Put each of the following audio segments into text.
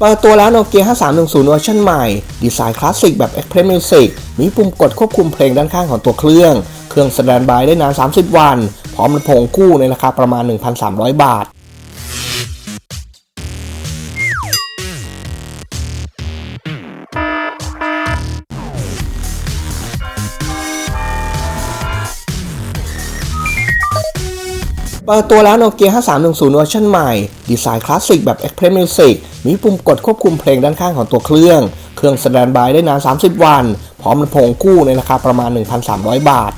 เปิดตัวแล้วโนเกีย5310เวอร์ชันใหม่ ดีไซน์คลาสสิกแบบ Express Music มีปุ่มกดควบคุมเพลงด้านข้างของตัวเครื่อง เครื่องสแตนบายได้นาน 30 วัน พร้อมลำโพงคู่ในราคาประมาณ 1,300 บาทเปิดตัวแล้วโนเกีย5310เวอร์ชันใหม่ ดีไซน์คลาสสิกแบบ Express Music มีปุ่มกดควบคุมเพลงด้านข้างของตัวเครื่อง เครื่องสแตนบายได้นาน 30 วัน พร้อมลำโพงคู่ในราคาประมาณ 1,300 บาท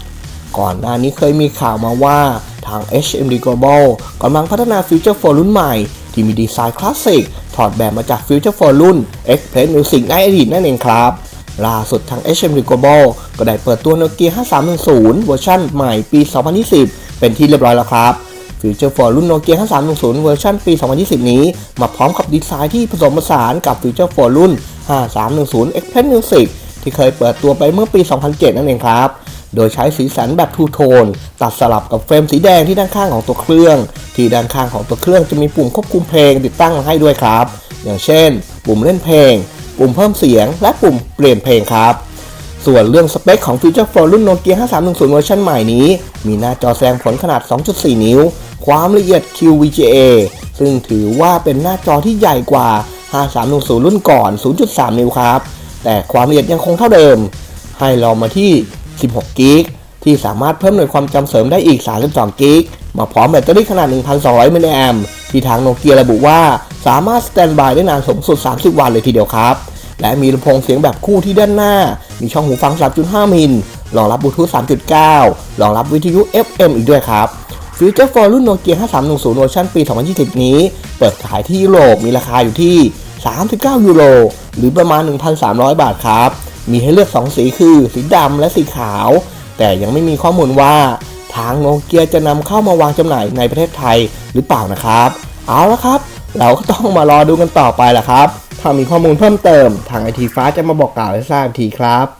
ก่อนหน้านี้เคยมีข่าวมาว่าทาง HMD Global กำลังพัฒนาฟิวเจอร์โฟนรุ่นใหม่ ที่มีดีไซน์คลาสสิกถอดแบบมาจากฟิวเจอร์โฟนรุ่น Xpress Music ในอดีตนั่นเองครับล่าสุดทาง HMD Global ก็ได้เปิดตัว Nokia 5310 เวอร์ชันใหม่ปี 2020 เป็นที่เรียบร้อยแล้วครับ ฟิวเจอร์ฟอร์รุ่น Nokia 5310 เวอร์ชันปี 2020 นี้ มาพร้อมกับดีไซน์ที่ผสมผสานกับฟิวเจอร์ฟอร์รุ่น 5310 Express Music ที่เคยเปิดตัวไปเมื่อปี 2007 นั่นเองครับ โดยใช้สีสันแบบทูโทน ตัดสลับกับเฟรมสีแดงที่ด้านข้างของตัวเครื่อง ที่ด้านข้างของตัวเครื่องจะมีปุ่มควบคุมเพลงติดตั้งมาให้ด้วยครับ อย่างเช่น ปุ่มเล่นเพลง ปุ่มเพิ่มเสียง และปุ่มเปลี่ยนเพลงครับส่วนเรื่องสเปคของฟีเจอร์โฟนรุ่น Nokia 5310 เวอร์ชันใหม่นี้ มีหน้าจอแสดงผลขนาด 2.4 นิ้ว ความละเอียด QVGA ซึ่งถือว่าเป็นหน้าจอที่ใหญ่กว่า 5310 รุ่นก่อน 0.3 นิ้วครับ แต่ความละเอียดยังคงเท่าเดิม ให้เรามาที่ 16 กิกที่สามารถเพิ่มหน่วยความจำเสริมได้อีก 32 กิกมาพร้อมแบตเตอรี่ขนาด 1,200 มิลลิแอมป์ที่ทางโนเกียระบุว่าสามารถสแตนบายได้นานสูงสุด 30 วันเลยทีเดียวครับ และมีลำโพงเสียงแบบคู่ที่ด้านหน้า มีช่องหูฟัง 3.5 มิลรองรับบลูทูธ3.9รองรับวิทยุ FM อีกด้วยครับ ฟิวเจอร์โฟรุ่นโนเกีย5310เวอร์ชันปี 2020 นี้ เปิดขายที่ยุโรปมีราคาอยู่ที่ 39 ยูโร หรือประมาณ 1,300 บาทครับ มีให้เลือก 2 สีคือ สีดำและสีขาว แต่ยังไม่มีข้อมูลว่า ทางโนเกียจะนำเข้ามาวางจำหน่ายในประเทศไทยหรือเปล่านะครับ เอาละครับ เราก็ต้องมารอดูกันต่อไปแหละครับ ถ้ามีข้อมูลเพิ่มเติม ทางไอทีฟ้าจะมาบอกกล่าวให้ทราบทีครับ